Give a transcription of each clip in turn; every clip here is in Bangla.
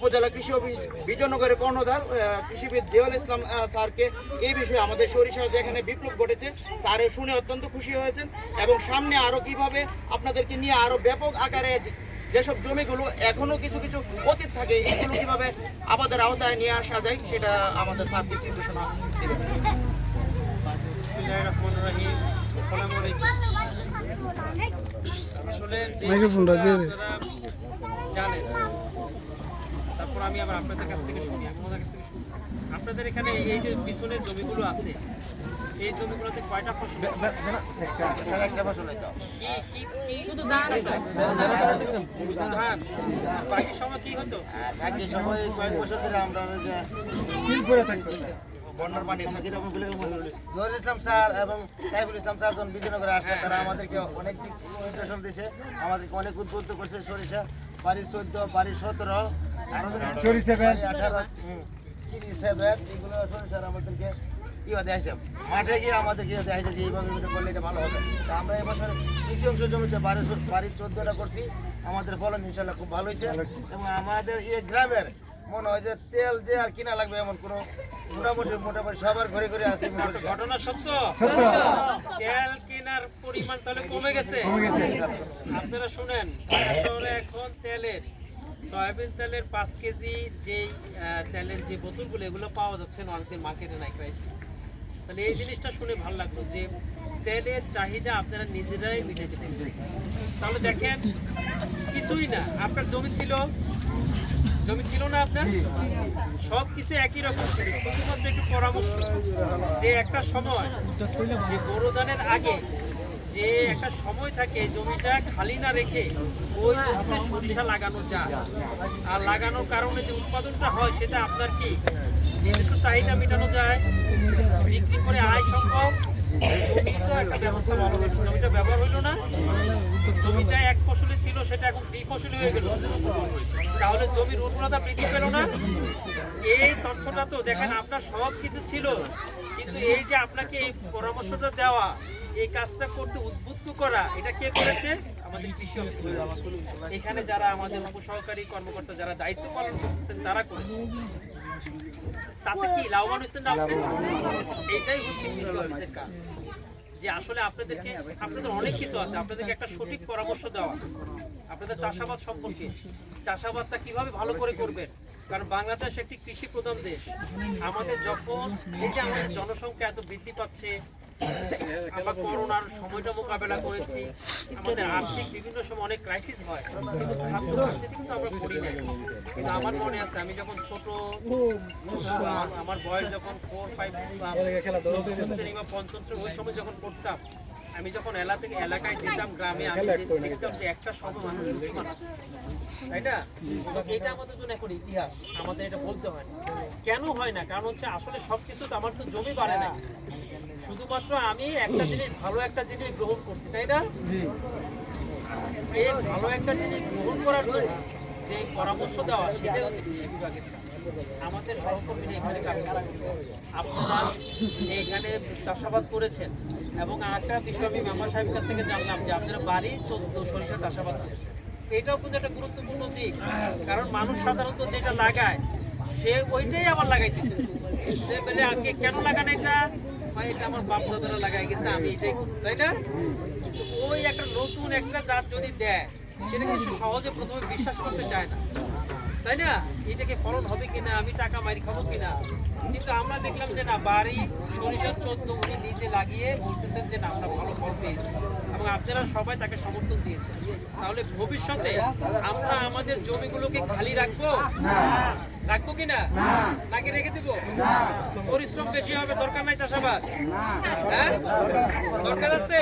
উপজেলা কৃষি অফিস বিজয়নগরের কর্ণধার কৃষিবিদ জিয়াউল ইসলাম স্যারকে এই বিষয়ে আমাদের সরিষা যেখানে বিপ্লব ঘটেছে স্যারের শুনে অত্যন্ত খুশি হয়েছেন এবং সামনে আরও কীভাবে আপনাদেরকে নিয়ে আরও ব্যাপক আকারে যেসব জমিগুলো এখনও কিছু কিছু অতীত থাকে এগুলো কীভাবে আবাদের আওতায় নিয়ে আসা যায় সেটা আমাদের স্যার দিক নির্দেশনা দেবেন। আসলে জানেন তারপর আমি আবার আপনাদের কাছ থেকে শুনি আমি কাছ থেকে শুনছি। আপনাদের এখানে এই যে পিছনে জমিগুলো আছে এই জমিগুলোতে কয়টা ফসল একটা ফসল শুধু ধান শুধু ধান বাকি সময় কি হতো? বাকি সময় কয়েক বছর ধরে আমরা ওই যে বন্যার পানি জহির ইসলাম স্যার এবং সাইফুল ইসলাম স্যার যখন বিজয়নগরে আসছে তারা আমাদেরকে অনেক দিক নির্দেশন দিয়েছে। আমাদেরকে অনেক উদ্বুদ্ধ করছে সরিষা বাড়ি চোদ্দ বাড়ি সতেরো আঠারো তিরিশ সেভেন এগুলো সরিষার আমাদেরকে ইয়ে দেখাইছে মাঠে গিয়ে আমাদেরকে ইয়ে দেখাইছে যে এইভাবে এটা করলে এটা ভালো হবে। তা আমরা এবছর কৃষি অংশ জমিতে চোদ্দটা করছি। আমাদের ফলন ইনশাল্লাহ খুব ভালো হয়েছে। এবং আমাদের এই গ্রামের মনে হয় যে তেল যে আর কিনা লাগবে এমন কোনো মোটামুটি মোটামুটি সবার ঘরে ঘরে আছে। মোটামুটি ঘটনা সত্য? তেল কেনার পরিমাণ তাহলে কমে গেছে? আপনারা শুনেন এখন তেলের সয়াবিন তেলের পাঁচ কেজি যেই তেলের যে বোতলগুলো এগুলো পাওয়া যাচ্ছে না অনেকদিন মার্কেটে নাই ক্রাইসিস তাহলে এই জিনিসটা শুনে ভালো লাগল যে তেলের চাহিদা আপনারা নিজেরাই মিটাইতে পেরেছেন তাহলে দেখেন কিছুই না আপনার জমি ছিল? জমি ছিল না আপনার? সব কিছু একই রকম ছিল। শুধুমাত্র একটু পরামর্শ যে একটা সময় যে বোরো ধানের আগে যে একটা সময় থাকে জমিটা খালি না রেখে ওই জমিতে সরিষা লাগানো যায় আর লাগানোর কারণে যে উৎপাদনটা হয়, সেটা আপনার কি? নিজস্ব চাহিদা মেটানো যায়, বিক্রি করে আয় সম্ভব। জমিটা ব্যবহার হইল না। জমিটা এক ফসলি ছিল, সেটা এখন দ্বি ফসলি হয়ে গেল। তাহলে জমির উর্বরতা বৃদ্ধি পেল না। এই তথ্যটা তো দেখেন, আপনার সব কিছু ছিল। কিন্তু এই যে আপনাকে এই পরামর্শটা দেওয়া এই কাজটা করতে উদ্বুদ্ধ করা, এটা কে করেছে? আমাদের কৃষি এখানে যারা আমাদের উপসহকারী কর্মকর্তা যারা দায়িত্ব পালন করতেছেন, তারা করেছে। তাতে কি লাভবান হচ্ছেন এইটাই হচ্ছে কৃষি কাজ। যে আসলে আপনাদেরকে আপনাদের অনেক কিছু আছে। আপনাদেরকে একটা সঠিক পরামর্শ দেওয়া। আপনাদের চাষাবাদ সম্পর্কে। চাষাবাদটা কীভাবে ভালো করে করবেন? কারণ বাংলাদেশ একটি কৃষি প্রধান দেশ। আমাদের যখন এই যে আমাদের জনসংখ্যা এত বৃদ্ধি পাচ্ছে আমরা করোনার সময়টা মোকাবেলা করেছি। আমাদের আর্থিক বিভিন্ন সময় অনেক ক্রাইসিস হয়। কিন্তু খাদ্য কিন্তু আমরা করি না কিন্তু আমার মনে আছে, আমি যখন ছোট, আমার- বয়স যখন ফোর ফাইভ শ্রেণি বা পঞ্চম শ্রেণি ওই সময় যখন পড়তাম, আমি যখন এলা থেকে এলাকায় যেতাম গ্রামে, আমি দেখতাম যে একটা সময় মানুষ তাই না? এটা আমাদের জন্য এখন ইতিহাস, আমাদের এটা বলতে হয়। না কেন হয় না? কারণ হচ্ছে আসলে সবকিছু তো আমার তো জমি বাড়ে না শুধুমাত্র আমি একটা জিনিস ভালো একটা জিনিস গ্রহণ করছি তাই না? এই ভালো একটা জিনিস গ্রহণ করার জন্য যে পরামর্শ দেওয়া সেটাই হচ্ছে কৃষি বিভাগের আমাদের সহকর্মীরা এখানে কাজ আপনারা এখানে চাষাবাদ করেছেন এবং আরেকটা বিষয় আমি মেম্বার সাহেবের কাছ থেকে জানলাম যে আপনারা বাড়ি চোদ্দ সরিষা চাষাবাদ করেছেন এটাও কিন্তু একটা গুরুত্বপূর্ণ দিক কারণ মানুষ সাধারণত যেটা লাগায় সে ওইটাই আবার লাগাইতেছে। কেন লাগান এটা? না? ওই একটা নতুন একটা জাত যদি দেয়, সেটা সহজে প্রথমে বিশ্বাস করতে চায় না, তাই না? এটাকে ফলন হবে কিনা, আমি টাকা মারি খাব কিনা? কিন্তু আমরা দেখলাম যে না, বাড়ি সরিষার চোদ্দ উনি নিজে লাগিয়ে বলতেছেন যে না, আমরা ভালো ফল পেয়েছি। এবং আপনারা সবাই তাকে সমর্থন দিয়েছেন। তাহলে ভবিষ্যতে আমরা আমাদের জমিগুলোকে খালি রাখব? রাখব কিনা নাকি রেখে দিব? পরিশ্রম বেশি হবে দরকার নাই চাষাবাদ। হ্যাঁ? দরকার আছে?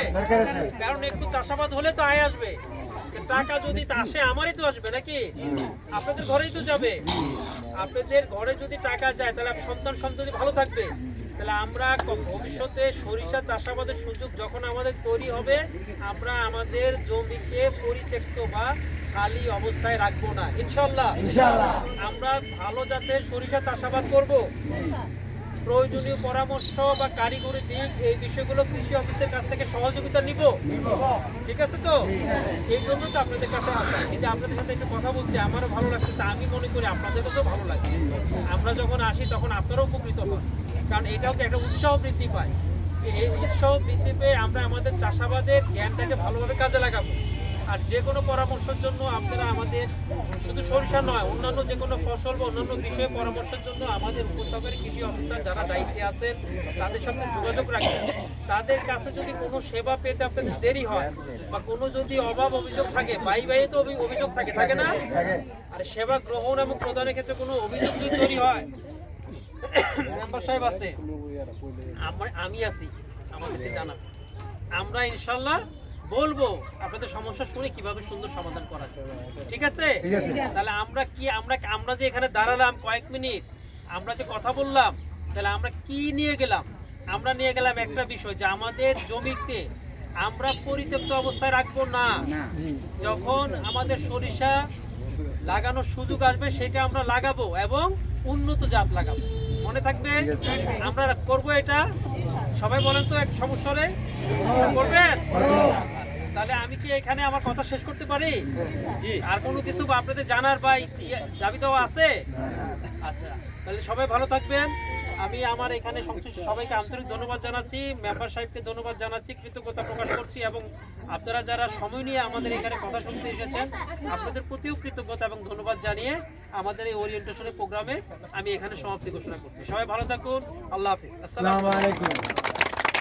কারণ একটু চাষাবাদ হলে তো আয় আসবে। টাকা যদি আসে আমারই তো আসবে নাকি? আপনাদের ঘরেই তো যাবে। আপনাদের ঘরে যদি টাকা যায় তাহলে সন্তান সন্ততি ভালো থাকবে। তাহলে আমরা ভবিষ্যতে সরিষা চাষাবাদের সুযোগ যখন আমাদের তৈরি হবে আমরা আমাদের জমিকে পরিত্যক্ত বা খালি অবস্থায় রাখব না। ইনশাল্লাহ আমরা ভালো জাতের সরিষা চাষাবাদ করব। প্রয়োজনীয় পরামর্শ বা কারিগরি দিক এই বিষয়গুলো কৃষি অফিসের কাছ থেকে সহযোগিতা নিব। ঠিক আছে তো? এই জন্য তো আপনাদের কাছে আসা যে আপনাদের সাথে একটু কথা বলছি, আমারও ভালো লাগতেছে, আমি মনে করি আপনাদের কাছেও ভালো লাগে। আমরা যখন আসি তখন আপনারাও উপকৃত হন। কারণ এটাও তো একটা উৎসাহ বৃদ্ধি পায়। যে এই উৎসাহ বৃদ্ধি পেয়ে আমরা আমাদের চাষাবাদের জ্ঞানটাকে ভালোভাবে কাজে লাগাবো। আর যে কোনো পরামর্শের জন্য আপনারা আমাদের, শুধু সরিষা নয়, অন্যান্য যে কোনো ফসল বা অন্যান্য বিষয়ে পরামর্শের জন্য আমাদের উপসহকারী কৃষি অফিসার যারা দায়িত্বে আছেন, তাদের সাথে যোগাযোগ রাখবেন। তাদের কাছে যদি কোনো সেবা পেতে আপনাদের দেরি হয় বা কোনো যদি অভাব অভিযোগ থাকে, বাই বাইয়ে তো অভি- অভিযোগ থাকে থাকে না? আর সেবা গ্রহণ এবং প্রদানের ক্ষেত্রে কোনো অভিযোগ যদি তৈরি হয়, মেম্বার সাহেব আছে আমি আছি আমাদেরকে জানাব আমরা ইনশাল্লাহ বলব আপনাদের সমস্যা শুনে কীভাবে সুন্দর সমাধান করা যায়। ঠিক আছে? তাহলে আমরা কি আমরা আমরা যে এখানে দাঁড়ালাম কয়েক মিনিট আমরা যে কথা বললাম তাহলে আমরা কি নিয়ে গেলাম? আমরা নিয়ে গেলাম একটা বিষয় যে আমাদের জমিতে আমরা পরিত্যক্ত অবস্থায় রাখব না। যখন আমাদের সরিষা লাগানোর সুযোগ আসবে সেটা আমরা লাগাবো এবং উন্নত জাত লাগাবো। মনে থাকবে? আমরা করব এটা? সবাই বলেন তো এক সমস্যা করবেন? তাহলে আমি কি এখানে আমার কথা শেষ করতে পারি? আর কোনো কিছু আপনাদের জানার বা ইয়ে, দাবি দেওয়া আছে? আচ্ছা তাহলে সবাই ভালো থাকবেন। আমি আমার এখানে সংশ্লিষ্ট সবাইকে আন্তরিক ধন্যবাদ জানাচ্ছি মেম্বার সাহেবকে ধন্যবাদ জানাচ্ছি কৃতজ্ঞতা প্রকাশ করছি এবং আপনারা যারা সময় নিয়ে আমাদের এখানে কথা শুনতে এসেছেন আপনাদের প্রতিও কৃতজ্ঞতা এবং ধন্যবাদ জানিয়ে আমাদের এই ওরিয়েন্টেশনের প্রোগ্রামে আমি এখানে সমাপ্তি ঘোষণা করছি। সবাই ভালো থাকুন। আল্লাহ হাফিজ। আসসালাম আসসালামু আলাইকুম।